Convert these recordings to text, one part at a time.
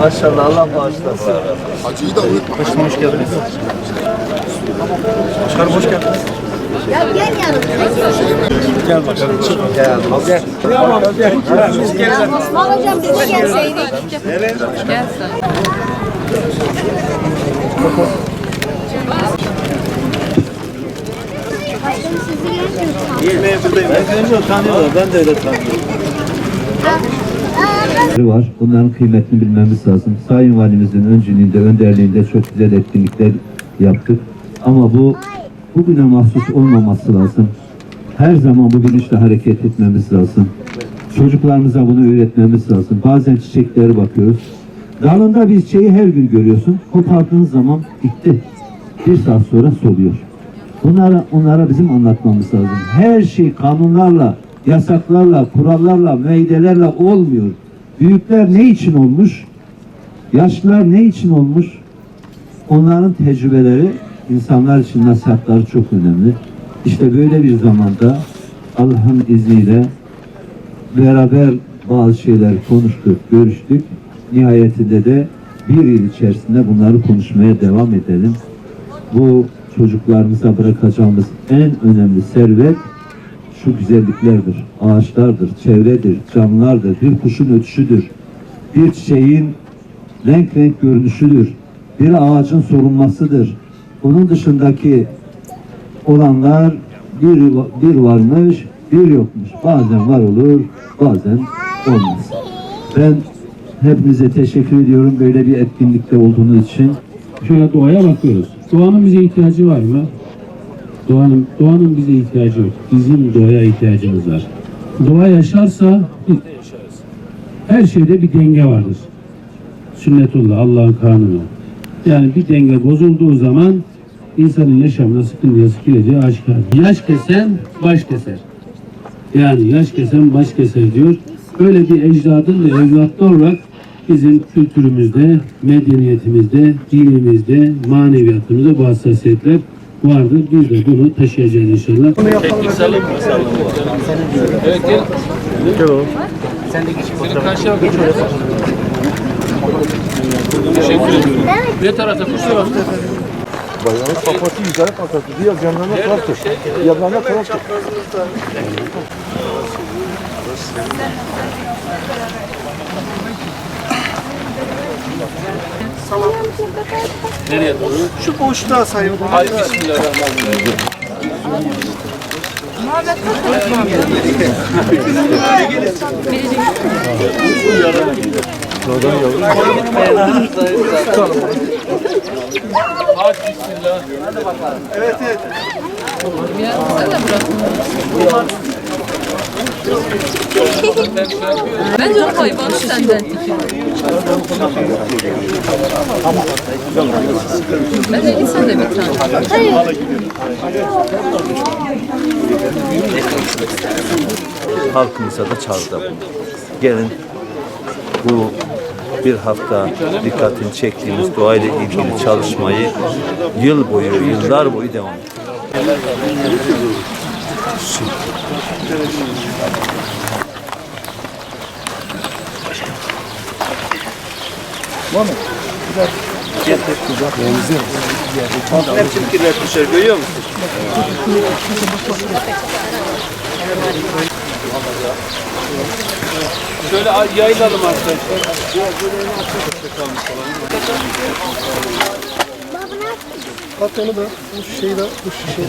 Maşallah Allah bağışlasın. Hacıyı da unutma. Başkanım hoş geldiniz. Başkanım hoş geldiniz. Ya gel yanımıza. Gel bakalım. Gel. Gel. Gel. Osman hocam biz de gelseydik. Başkanım sizi gelmiyor. Yemeğe buradayım. Ben tanıyorlar. Ben de öyle tanıyorum. Var. Bunların kıymetini bilmemiz lazım. Sayın Valimizin öncülüğünde, önderliğinde çok güzel etkinlikler yaptık. Ama bu bugüne mahsus olmaması lazım. Her zaman bu bilinçle hareket etmemiz lazım. Çocuklarımıza bunu öğretmemiz lazım. Bazen çiçeklere bakıyoruz. Dalında bir çiçeği her gün görüyorsun. Kopardığın zaman bitti. Bir saat sonra soluyor. Bunlara, onlara bizim anlatmamız lazım. Her şey kanunlarla, yasaklarla, kurallarla, meydelerle olmuyor. Büyükler ne için olmuş? Yaşlılar ne için olmuş? Onların tecrübeleri insanlar için nasihatları çok önemli. İşte böyle bir zamanda Allah'ın izniyle beraber bazı şeyler konuştuk, görüştük. Nihayetinde de bir yıl içerisinde bunları konuşmaya devam edelim. Bu çocuklarımıza bırakacağımız en önemli servet şu güzelliklerdir. Ağaçlardır, çevredir, canlılardır, bir kuşun ötüşüdür. Bir çiçeğin renk renk görünüşüdür. Bir ağacın sorulmasıdır. Onun dışındaki olanlar bir, bir varmış, bir yokmuş. Bazen var olur, bazen olmaz. Ben hepinize teşekkür ediyorum böyle bir etkinlikte olduğunuz için. Şöyle doğaya bakıyoruz. Doğanın bize ihtiyacı var mı? Doğanın, doğanın bize ihtiyacı yok. Bizim doğaya ihtiyacımız var. Doğa yaşarsa. Her şeyde bir denge vardır. Sünnetullah, Allah'ın kanunu. Yani bir denge bozulduğu zaman insanın yaşamına sıkıntıya gireceği aşikar. Yaş kesen baş keser. Yani yaş kesen baş keser diyor. Böyle bir ecdadın ve evlatlı olarak bizim kültürümüzde, medeniyetimizde, dinimizde, maneviyatımızda bu hassasiyetler vardır. Biz de bunu taşıyacağız inşallah. Evet gel. Gel oğlum. Seni karşıya bak. Teşekkür ediyorum. Ne tarafta kusura bak. Bayanın kafası güzel patladı. Diğer yanlarına kalktı. Yanlarına kalktı. Nereye doğru? Şu boşluğa sayın. Hadi bismillahirrahmanirrahim. Hadi bismillah. Evet evet. Ben de onu koy, bana senden. Ben de sen de bir tane. halkımıza da çağrıda bulunduk. Gelin bu bir hafta dikkatini çektiğimiz doğayla ilgili çalışmayı yıl boyu, yıllar boyu devam ettirelim. Hepsi kirletmişler görüyor musun? Şöyle yaylalım arkadaşlar. At onu da. Bu şişeyi de. Bu şişeyi.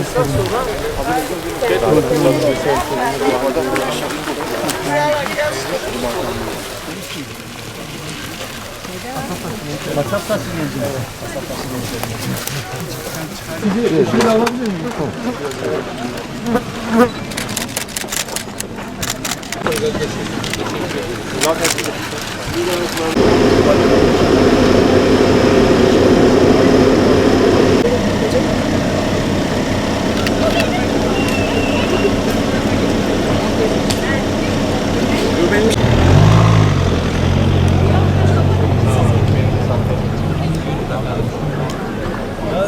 Kasap fasulyesi. Kasap fasulyesi. Sizi alabilir miyim? Teşekkür ederim.